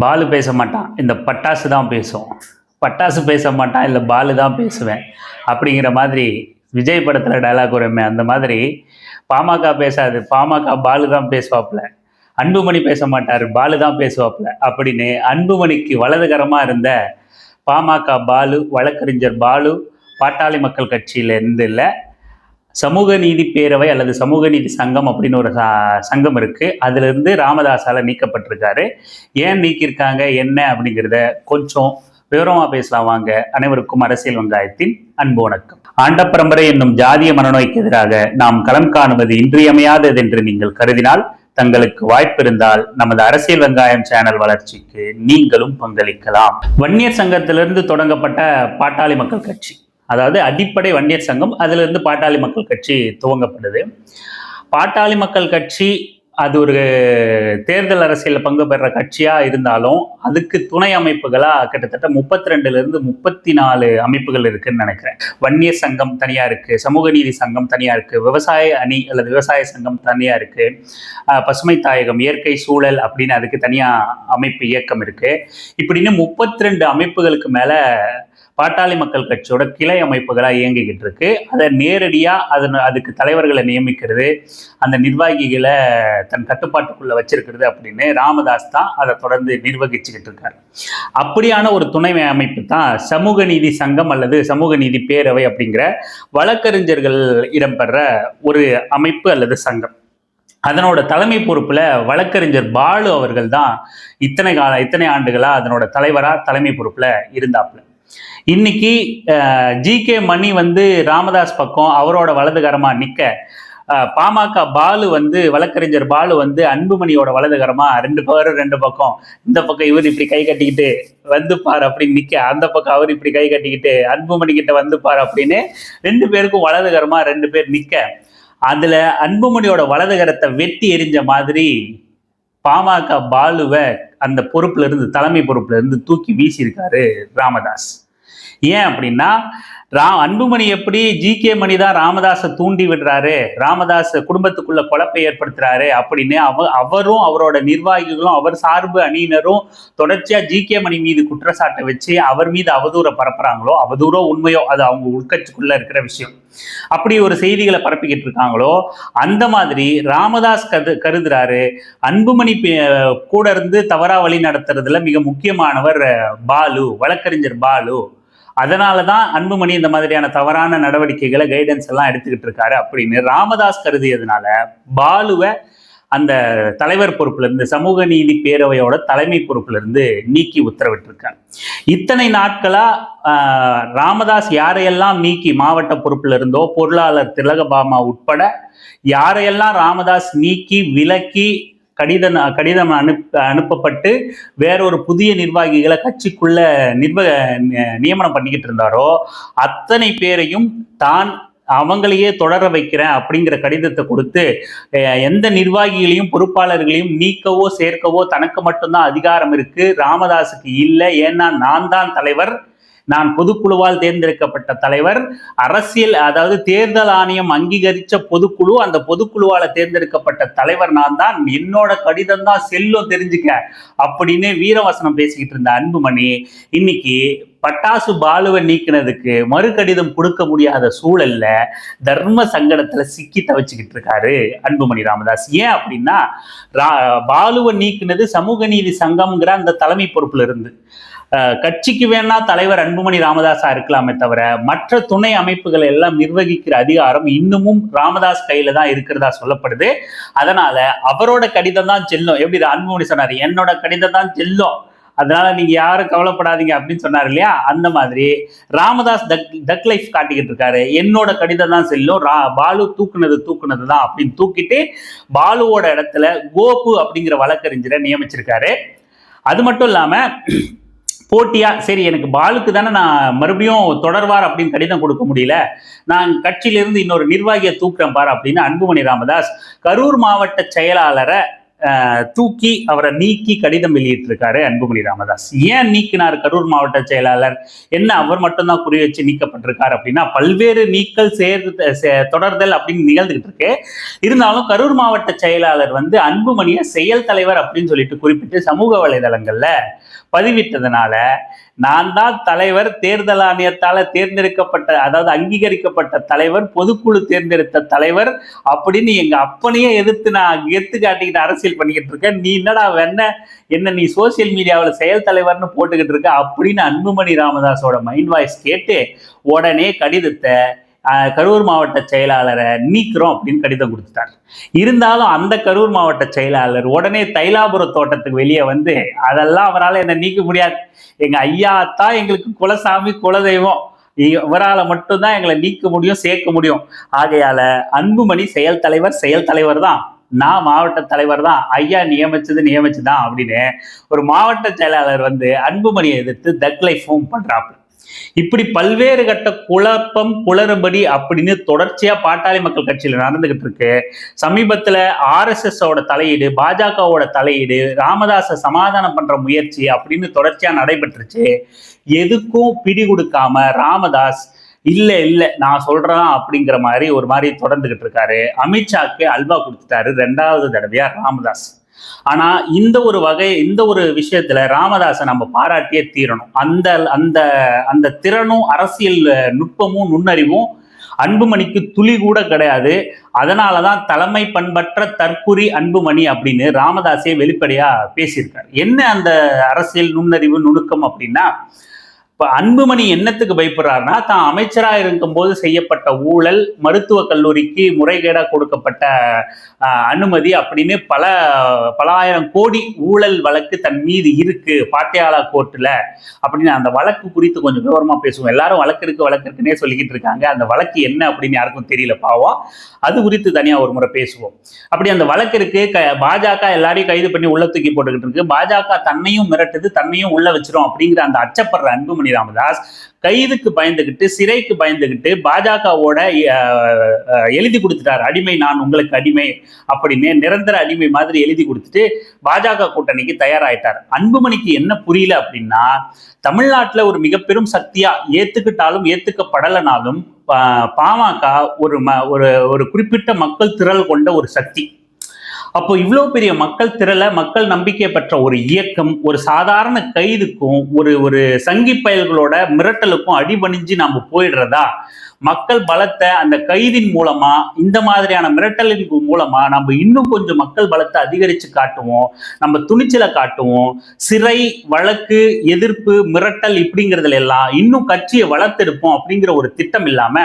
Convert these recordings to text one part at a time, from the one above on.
பாலு பேச மாட்டான். இந்த பட்டாசு தான் பேசும். பட்டாசு பேச மாட்டான் இல்லை பாலு தான் பேசுவேன். அப்படிங்கிற மாதிரி விஜய் படத்தில் டைலாக் வருமே அந்த மாதிரி பாமக பேசாது. பாமக பாலு தான் பேசுவாப்புல. அன்புமணி பேச மாட்டார் பாலு தான் பேசுவாப்புல. அப்படின்னு அன்புமணிக்கு வலதுகரமாக இருந்த பாமக பாலு வழக்கறிஞர் பாலு பாட்டாளி மக்கள் கட்சியிலேருந்து இல்லை சமூக நீதி பேரவை அல்லது சமூக நீதி சங்கம் அப்படின்னு ஒரு சங்கம் இருக்கு. அதுல இருந்து ராமதாஸால நீக்கப்பட்டிருக்காரு. ஏன் நீக்கியிருக்காங்க? என்ன அப்படிங்கிறத கொஞ்சம் விவரமா பேசலாம் வாங்க. அனைவருக்கும் அரசியல் வங்காயத்தின் அன்பு வணக்கம். ஆண்டப்பரம்பரை என்னும் ஜாதிய மனநோய்க்கு எதிராக நாம் களம் காணுவது இன்றியமையாதது என்று நீங்கள் கருதினால் தங்களுக்கு வாய்ப்பு இருந்தால் நமது அரசியல் வெங்காயம் சேனல் வளர்ச்சிக்கு நீங்களும் பங்களிக்கலாம். வன்னியர் சங்கத்திலிருந்து தொடங்கப்பட்ட பாட்டாளி மக்கள் கட்சி. அதாவது அடிப்படை வன்னியர் சங்கம் அதிலிருந்து பாட்டாளி மக்கள் கட்சி துவங்கப்படுது பாட்டாளி மக்கள் கட்சி அது ஒரு தேர்தல் அரசியலில் பங்கு பெற கட்சியாக இருந்தாலும் அதுக்கு துணை அமைப்புகளாக கிட்டத்தட்ட முப்பத்தி ரெண்டுலேருந்து முப்பத்தி நாலு அமைப்புகள் இருக்குதுன்னு நினைக்கிறேன். வன்னியர் சங்கம் தனியாக இருக்குது சமூக நீதி சங்கம் தனியாக இருக்குது விவசாய அணி அல்லது விவசாய சங்கம் தனியாக இருக்குது பசுமை தாயகம் இயற்கை சூழல் அப்படின்னு அதுக்கு தனியாக அமைப்பு இயக்கம் இருக்குது இப்படின்னு முப்பத்தி ரெண்டு அமைப்புகளுக்கு மேலே பாட்டாளி மக்கள் கட்சியோட கிளை அமைப்புகளாக இயங்கிக்கிட்டு இருக்கு. அதை நேரடியாக அதன் அதுக்கு தலைவர்களை நியமிக்கிறது அந்த நிர்வாகிகளை தன் கட்டுப்பாட்டுக்குள்ளே வச்சிருக்கிறது அப்படின்னு ராமதாஸ் தான் அதை தொடர்ந்து நிர்வகிச்சுக்கிட்டு இருக்காரு. அப்படியான ஒரு துணை அமைப்பு தான் சமூக நீதி சங்கம் அல்லது சமூக நீதி பேரவை அப்படிங்கிற வழக்கறிஞர்கள் இடம்பெற ஒரு அமைப்பு அல்லது சங்கம். அதனோட தலைமை பொறுப்பில் வழக்கறிஞர் பாலு அவர்கள் தான் இத்தனை கால இத்தனை ஆண்டுகளாக அதனோட தலைவராக தலைமை பொறுப்பில் இருந்தாப்புல. இன்னைக்கு ஜி கே மணி வந்து ராமதாஸ் பக்கம் அவரோட வலதுகரமா நிக்க பாமக பாலு வந்து வழக்கறிஞர் பாலு வந்து அன்புமணியோட வலதுகரமா ரெண்டு பேரும் ரெண்டு பக்கம். இந்த பக்கம் இவர் இப்படி கை கட்டிக்கிட்டு வந்து பாரு அப்படின்னு நிக்க அந்த பக்கம் அவர் இப்படி கை கட்டிக்கிட்டு அன்புமணி கிட்ட வந்து பாரு அப்படின்னு ரெண்டு பேருக்கும் வலதுகரமா ரெண்டு பேர் நிக்க. அதுல அன்புமணியோட வலதுகரத்தை வெட்டி எரிஞ்ச மாதிரி பாமக பாலுவை அந்த பொறுப்புல இருந்து தலைமை பொறுப்புல இருந்து தூக்கி வீசியிருக்காரு ராமதாஸ். ஏன் அப்படின்னா ரா அன்புமணி எப்படி ஜி கே மணி தான் ராமதாஸை தூண்டி விடுறாரு ராமதாஸ் குடும்பத்துக்குள்ள குழப்பை ஏற்படுத்துறாரு அப்படின்னு அவ அவரும் அவரோட நிர்வாகிகளும் அவர் சார்பு அணியினரும் தொடர்ச்சியா ஜி கே மணி மீது குற்றச்சாட்டை வச்சு அவர் மீது அவதூற பரப்புறாங்களோ அவதூறோ உண்மையோ அது அவங்க உள்கட்சிக்குள்ள இருக்கிற விஷயம். அப்படி ஒரு செய்திகளை பரப்பிக்கிட்டு இருக்காங்களோ அந்த மாதிரி ராமதாஸ் கரு கருதுறாரு. அன்புமணி கூட இருந்து தவறா வழி நடத்துறதுல மிக முக்கியமானவர் பாலு வழக்கறிஞர் பாலு. அதனால தான் அன்புமணி இந்த மாதிரியான தவறான நடவடிக்கைகளை கைடன்ஸ் எல்லாம் எடுத்துக்கிட்டு இருக்காரு. அப்படின்னு ராமதாஸ் கருதியதுனால பாலுவை அந்த தலைவர் பொறுப்புல இருந்து சமூக நீதி பேரவையோட தலைமை பொறுப்புல இருந்து நீக்கி உத்தரவிட்டிருக்காங்க இத்தனை நாட்களா ராமதாஸ் யாரையெல்லாம் நீக்கி மாவட்ட பொறுப்புல இருந்தோ பொருளாளர் திலகபாமா உட்பட யாரையெல்லாம் ராமதாஸ் நீக்கி விலக்கி கடிதம் கடிதம் அனுப்ப அனுப்பப்பட்டு வேறொரு புதிய நிர்வாகிகளை கட்சிக்குள்ள நிர்வ நியமனம் பண்ணிக்கிட்டு இருந்தாரோ அத்தனை பேரையும் தான் அவங்களையே தொடர வைக்கிறேன் அப்படிங்கிற கடிதத்தை கொடுத்து எந்த நிர்வாகிகளையும் பொறுப்பாளர்களையும் நீக்கவோ சேர்க்கவோ தனக்கு மட்டும்தான் அதிகாரம் இருக்கு. ராமதாஸுக்கு இல்லை. ஏன்னா நான் தான் தலைவர். நான் பொதுக்குழுவால் தேர்ந்தெடுக்கப்பட்ட தலைவர் அரசியல் அதாவது தேர்தல் ஆணையம் அங்கீகரிச்ச பொதுக்குழு அந்த பொதுக்குழுவால தேர்ந்தெடுக்கப்பட்ட தலைவர் நான் தான். என்னோட கடிதம் தான் செல்லும் தெரிஞ்சுக்க. அப்படின்னு வீரவசனம் பேசிக்கிட்டு இருந்த அன்புமணி இன்னைக்கு பட்டாசு பாலுவை நீக்கினதுக்கு மறு கடிதம் கொடுக்க முடியாத சூழல்ல தர்ம சங்கடத்துல சிக்கி தவிச்சுக்கிட்டு இருக்காரு அன்புமணி ராமதாஸ். ஏன் அப்படின்னா ரா- பாலுவை நீக்கினது சமூக நீதி சங்கம்ங்கிற அந்த தலைமை பொறுப்புல இருந்து. கட்சிக்கு வேணா தலைவர் அன்புமணி ராமதாஸா இருக்கலாமே தவிர மற்ற துணை அமைப்புகளை எல்லாம் நிர்வகிக்கிற அதிகாரம் இன்னமும் ராமதாஸ் கையில தான் இருக்கிறதா சொல்லப்படுது. அதனால அவரோட கடிதம் தான் செல்லும். எப்படி அன்புமணி சொன்னார்? என்னோட கடிதம் தான் செல்லும். அதனால நீங்க யாரும் கவலைப்படாதீங்க அப்படின்னு சொன்னார் இல்லையா? அந்த மாதிரி ராமதாஸ் டக் டக் லைஃப் காட்டிக்கிட்டு இருக்காரு. என்னோட கடிதம் தான் செல்லும். ரா பாலு தூக்குனது தூக்குனது தான் அப்படின்னு தூக்கிட்டு பாலுவோட இடத்துல கோபு அப்படிங்கிற வழக்கறிஞரை நியமிச்சிருக்காரு. அது மட்டும் இல்லாம போட்டியா சரி எனக்கு பாலுக்கு தானே நான் மறுபடியும் தொடர்வார் அப்படின்னு கடிதம் கொடுக்க முடியல. நான் கட்சியிலிருந்து இன்னொரு நிர்வாகியை தூக்குறேன் பார் அப்படின்னு அன்புமணி ராமதாஸ் கரூர் மாவட்ட செயலாளரை தூக்கி அவரை நீக்கி கடிதம் வெளியிட்டிருக்காரு அன்புமணி ராமதாஸ். ஏன் நீக்கினார் கரூர் மாவட்ட செயலாளர்? என்ன அவர் மட்டும்தான் குறி வச்சு நீக்கப்பட்டிருக்கார் அப்படின்னா பல்வேறு நீக்கல் சேர்ந்து தொடர்தல் அப்படின்னு நிகழ்ந்துகிட்டு இருக்கு. இருந்தாலும் கரூர் மாவட்ட செயலாளர் வந்து அன்புமணியை செயல் தலைவர் அப்படின்னு சொல்லிட்டு குறிப்பிட்டு சமூக வலைதளங்கள்ல பதிவிட்டதுனால நான் தான் தலைவர் தேர்தல் ஆணையத்தால் தேர்ந்தெடுக்கப்பட்ட அதாவது அங்கீகரிக்கப்பட்ட தலைவர் பொதுக்குழு தேர்ந்தெடுத்த தலைவர் அப்படின்னு எங்க அப்பனையே எதிர்த்து நான் எடுத்து காட்டிக்கிட்டு அரசியல் பண்ணிக்கிட்டு இருக்கேன். நீ என்னடா வெண்ண? என்ன நீ சோசியல் மீடியாவில் செயல் தலைவர்னு போட்டுக்கிட்டு இருக்க? அப்படின்னு அன்புமணி ராமதாஸோட மைண்ட் வாய்ஸ் கேட்டு உடனே கடிதத்தை கரூர் மாவட்ட செயலாளரை நீக்கிறோம் அப்படின்னு கடிதம் கொடுத்துட்டார் இருந்தாலும் அந்த கரூர் மாவட்ட செயலாளர் உடனே தைலாபுர தோட்டத்துக்கு வெளியே வந்து அதெல்லாம் அவரால் என்னை நீக்க முடியாது. எங்கள் ஐயா தான் எங்களுக்கு குலசாமி குலதெய்வம். இவரால் மட்டும்தான் எங்களை நீக்க முடியும் சேர்க்க முடியும். ஆகையால அன்புமணி செயல் தலைவர் செயல் தலைவர் தான். நான் மாவட்ட தலைவர் தான். ஐயா நியமிச்சது நியமிச்சுதான் அப்படின்னு ஒரு மாவட்ட செயலாளர் வந்து அன்புமணியை எதிர்த்து தக்லை ஃபோம் பண்றாப்புல. இப்படி பல்வேறு கட்ட குழப்பம் குளறுபடி அப்படின்னு தொடர்ச்சியா பாட்டாளி மக்கள் கட்சியில நடந்துகிட்டு இருக்கு. சமீபத்துல ஆர்எஸ்எஸ் ஓட தலையீடு பாஜகவோட தலையீடு ராமதாச சமாதானம் பண்ற முயற்சி அப்படின்னு தொடர்ச்சியா நடைபெற்றுச்சு. எதுக்கும் பிடி கொடுக்காம ராமதாஸ் இல்ல இல்ல நான் சொல்றேன் அப்படிங்கிற மாதிரி ஒரு மாதிரி தொடர்ந்துகிட்டு இருக்காரு. அமித்ஷாக்கு அல்வா கொடுத்துட்டாரு. ரெண்டாவது தடவையா ராமதாஸ். ஆனா இந்த ஒரு வகை இந்த ஒரு விஷயத்துல ராமதாசை நம்ம பாராட்டியே தீரணும். அந்த அந்த அந்த திறனும் அரசியல் நுட்பமும் நுண்ணறிவும் அன்புமணிக்கு துளி கூட கிடையாது. அதனாலதான் தலைமை பண்பற்ற தற்குறி அன்புமணி அப்படின்னு ராமதாஸே வெளிப்படையா பேசியிருக்காரு. என்ன அந்த அரசியல் நுண்ணறிவு நுணுக்கம் அப்படின்னா இப்போ அன்புமணி என்னத்துக்கு பயப்படுறாருன்னா தான் அமைச்சரா இருக்கும்போது செய்யப்பட்ட ஊழல் மருத்துவக் கல்லூரிக்கு முறைகேடாக கொடுக்கப்பட்ட அனுமதி அப்படின்னு பல பல ஆயிரம் கோடி ஊழல் வழக்கு தன் மீது இருக்கு பாட்டியாலா கோர்ட்டில் அப்படின்னு அந்த வழக்கு குறித்து கொஞ்சம் விவரமாக பேசுவோம். எல்லாரும் வழக்கு இருக்கு வழக்கு இருக்குன்னே சொல்லிக்கிட்டு இருக்காங்க. அந்த வழக்கு என்ன அப்படின்னு யாருக்கும் தெரியல பாவம். அது குறித்து தனியாக ஒரு முறை பேசுவோம். அப்படி அந்த வழக்கு இருக்கு. க- பாஜக எல்லாரையும் கைது பண்ணி உள்ள தூக்கி போட்டுக்கிட்டு இருக்கு. பாஜக தன்னையும் மிரட்டுது தன்னையும் உள்ள வச்சிரும் அப்படிங்கிற அந்த அச்சப்படுற அன்புமணி ராமதாஸ் கைதுக்கு பயந்துகிட்டு சிறைக்கு பயந்துகிட்டு பாஜகவோட எழுதி கொடுத்துட்டார். அடிமை நான் உங்களுக்கு அடிமை அப்படின்னு நிரந்தர அடிமை மாதிரி எழுதி கொடுத்துட்டு பாஜக கூட்டணிக்கு தயாராயிட்டார். அன்புமணிக்கு என்ன புரியல அப்படின்னா தமிழ்நாட்டுல ஒரு மிக பெரும் சக்தியா ஏத்துக்கிட்டாலும் ஏத்துக்கப்படலைனாலும் பாமக ஒரு ம ஒரு ஒரு குறிப்பிட்ட மக்கள் திரள் கொண்ட ஒரு சக்தி. அப்போ இவ்வளோ பெரிய மக்கள் திரள மக்கள் நம்பிக்கை பெற்ற ஒரு இயக்கம் ஒரு சாதாரண கைதுக்கும் ஒரு ஒரு சங்கி பயல்களோட மிரட்டலுக்கும் அடிபணிஞ்சு நம்ம போயிடுறதா? மக்கள் பலத்தை அந்த கைதின் மூலமா இந்த மாதிரியான மிரட்டலின் மூலமா நம்ம இன்னும் கொஞ்சம் மக்கள் பலத்தை அதிகரிச்சு காட்டுவோம் நம்ம துணிச்சலை காட்டுவோம். சிறை வழக்கு எதிர்ப்பு மிரட்டல் இப்படிங்கிறதுல எல்லாம் இன்னும் கட்சியை வளர்த்தெடுப்போம் அப்படிங்கிற ஒரு திட்டம் இல்லாம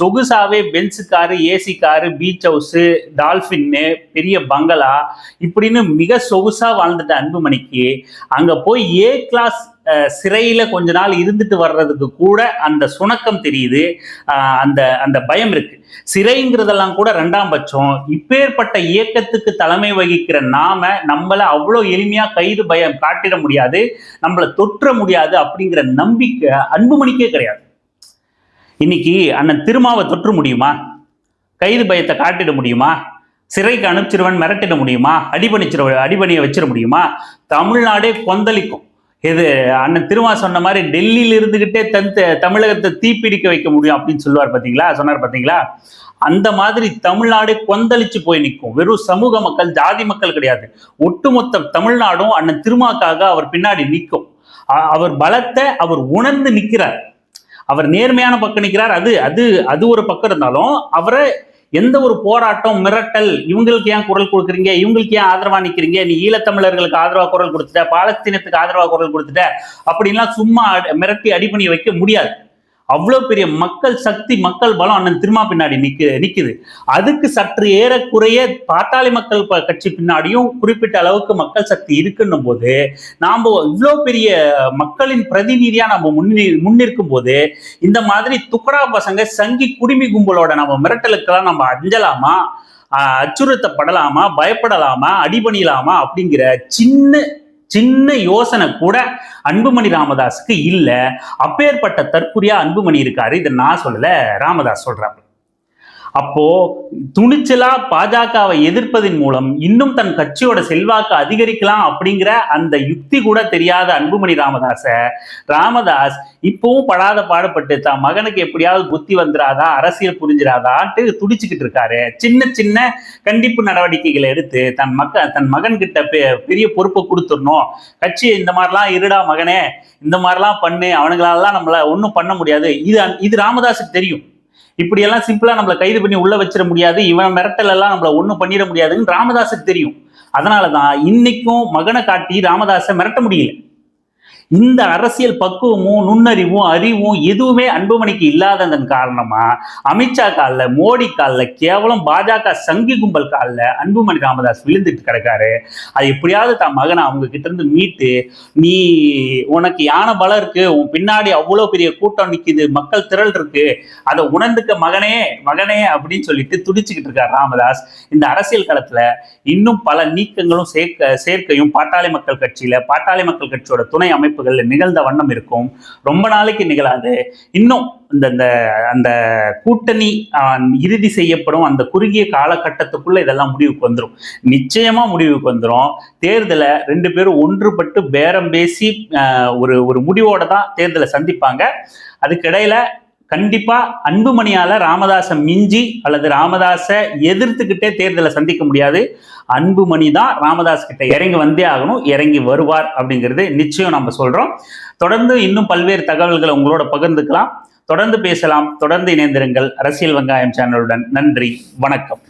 சொகுசாவே Benz car AC car beach house டால்ஃபின்னு பெரிய பங்களா இப்படின்னு மிக சொகுசா வாழ்ந்துட்ட அன்புமணிக்கு அங்க போய் ஏ கிளாஸ் சிறையில கொஞ்ச நாள் இருந்துட்டு வர்றதுக்கு கூட அந்த சுணக்கம் தெரியுது. அந்த அந்த பயம் இருக்கு. சிறைங்கிறதெல்லாம் கூட ரெண்டாம் பட்சம். இப்பேற்பட்ட இயக்கத்துக்கு தலைமை வகிக்கிற நாம நம்மள அவ்வளோ எளிமையா கைது பயம் காட்டிட முடியாது. நம்மள தொற்ற முடியாது அப்படிங்கிற நம்பிக்கை அன்புமணிக்கே கிடையாது. இன்னைக்கு அண்ணன் திருமாவை தொற்று முடியுமா? கைது பயத்தை காட்டிட முடியுமா? சிறைக்கு அனுப்பிச்சிருவன் மிரட்டிட முடியுமா? அடிபணிச்சிரு அடிபணியை வச்சிட முடியுமா? தமிழ்நாடே கொந்தளிக்கும். இது அண்ணன் திருமா சொன்ன மாதிரி டெல்லியில இருந்துகிட்டே தன் தமிழகத்தை தீப்பிடிக்க வைக்க முடியும் அப்படின்னு சொல்லுவார் பாத்தீங்களா? சொன்னார் பாத்தீங்களா? அந்த மாதிரி தமிழ்நாடு கொந்தளிச்சு போய் நிற்கும். வெறும் சமூக மக்கள் ஜாதி மக்கள் கிடையாது. ஒட்டுமொத்த தமிழ்நாடும் அண்ணன் திருமாக்காக அவர் பின்னாடி நிற்கும். அவர் பலத்தை அவர் உணர்ந்து நிற்கிறார். அவர் நேர்மையான பக்கம் நிற்கிறார். அது அது அது ஒரு பக்கம் இருந்தாலும் அவரை எந்த ஒரு போராட்டம் மிரட்டல் இவங்களுக்கு ஏன் குரல் கொடுக்குறீங்க? இவங்களுக்கு ஏன் ஆதரவா நிக்கிறீங்க? நீ ஈழத்தமிழர்களுக்கு ஆதரவா குரல் கொடுத்துட்ட பாலஸ்தீனத்துக்கு ஆதரவா குரல் கொடுத்துட்ட அப்படின்லாம் சும்மா அடி- மிரட்டி அடிப்பணி வைக்க முடியாது. அவ்வளவு பெரிய மக்கள் சக்தி மக்கள் பலம் அண்ணன் திருமா பின்னாடி நிக்கு நிக்குது. அதுக்கு சற்று ஏறக்குறைய பாட்டாளி மக்கள் கட்சி பின்னாடியும் குறிப்பிட்ட அளவுக்கு மக்கள் சக்தி இருக்குன்னும் போது நாம இவ்வளோ பெரிய மக்களின் பிரதிநிதியா நம்ம முன்னி முன்னிற்கும் போது இந்த மாதிரி துக்கடா பசங்க சங்கி குடிமி கும்பலோட நம்ம மிரட்டலுக்கெல்லாம் நம்ம அஞ்சலாமா? அச்சுறுத்தப்படலாமா? பயப்படலாமா? அடிபணியலாமா? அப்படிங்கிற சின்ன சின்ன யோசனை கூட அன்புமணி ராமதாஸுக்கு இல்லை. அப்பேற்பட்ட தற்குறியா அன்புமணி இருக்காரு. இதை நான் சொல்லல. ராமதாஸ் சொல்றாரு அப்போ துணிச்சலா பாஜகவை எதிர்ப்பதன் மூலம் இன்னும் தன் கட்சியோட செல்வாக்கு அதிகரிக்கலாம் அப்படிங்கிற அந்த யுக்தி கூட தெரியாத அன்புமணி ராமதாஸ ராமதாஸ் இப்பவும் படாத பாடுபட்டு தான் மகனுக்கு எப்படியாவது புத்தி வந்துடாதா அரசியல் புரிஞ்சிடாதான்ட்டு துடிச்சுக்கிட்டு இருக்காரு. சின்ன சின்ன கண்டிப்பு நடவடிக்கைகளை எடுத்து தன் மக்க தன் மகன் கிட்ட பெ- பெரிய பொறுப்பை கொடுத்துடணும். கட்சி இந்த மாதிரிலாம் இருடா மகனே இந்த மாதிரிலாம் பண்ணு அவனுங்களாலாம் நம்மள ஒன்றும் பண்ண முடியாது. இது இது ராமதாஸுக்கு தெரியும். இப்படியெல்லாம் சிம்பிளா நம்மளை கைது பண்ணி உள்ள வச்சிட முடியாது. இவன் மிரட்டல் எல்லாம் நம்மள ஒன்றும் பண்ணிட முடியாதுன்னு ராமதாஸுக்கு தெரியும். அதனாலதான் இன்னைக்கும் மகனை காட்டி ராமதாஸை மிரட்ட முடியல. இந்த அரசியல் பக்குவமும் நுண்ணறிவும் அறிவும் எதுவுமே அன்புமணிக்கு இல்லாததன் காரணமா? அமித்ஷா காலில் மோடி காலில் கேவலம் பாஜக சங்கி கும்பல் காலில் அன்புமணி ராமதாஸ் விழுந்துட்டு கிடக்காரு. அது எப்படியாவது தான் மகனை அவங்க கிட்ட இருந்து மீட்டு நீ உனக்கு யானை பலம் இருக்கு உன் பின்னாடி அவ்வளோ பெரிய கூட்டம் நிக்குது மக்கள் திரள் இருக்கு அதை உணர்ந்துக்க மகனே மகனே அப்படின்னு சொல்லிட்டு துடிச்சுக்கிட்டு இருக்கார் ராமதாஸ். இந்த அரசியல் களத்துல இன்னும் பல நீக்கங்களும் சேர்க்க சேர்க்கையும் பாட்டாளி மக்கள் கட்சியில பாட்டாளி மக்கள் கட்சியோட துணை அமைப்பு அமைப்புகள்ல நிகழ்ந்த வண்ணம் இருக்கும். ரொம்ப நாளைக்கு நிகழாது. இன்னும் இந்த இந்த அந்த கூட்டணி இறுதி செய்யப்படும் அந்த குறுகிய காலகட்டத்துக்குள்ள இதெல்லாம் முடிவுக்கு வந்துடும் நிச்சயமா முடிவுக்கு வந்துடும் தேர்தலை ரெண்டு பேரும் ஒன்றுபட்டு பேரம் பேசி ஆஹ், ஒரு ஒரு முடிவோட தான் தேர்தலை சந்திப்பாங்க. அதுக்கிடையில கண்டிப்பா அன்புமணியால ராமதாஸை மிஞ்சி அல்லது ராமதாஸை எதிர்த்துக்கிட்டே தேர்தலை சந்திக்க முடியாது. அன்புமணி தான் ராமதாஸ் கிட்ட இறங்கி வந்தே ஆகணும் இறங்கி வருவார் அப்படிங்கிறது நிச்சயம் நம்ம சொல்றோம். தொடர்ந்து இன்னும் பல்வேறு தகவல்களை உங்களோட பகிர்ந்துக்கலாம். தொடர்ந்து பேசலாம் தொடர்ந்து இணைந்திருங்கள். அரசியல் வெங்காயம் சேனலுடன் நன்றி வணக்கம்.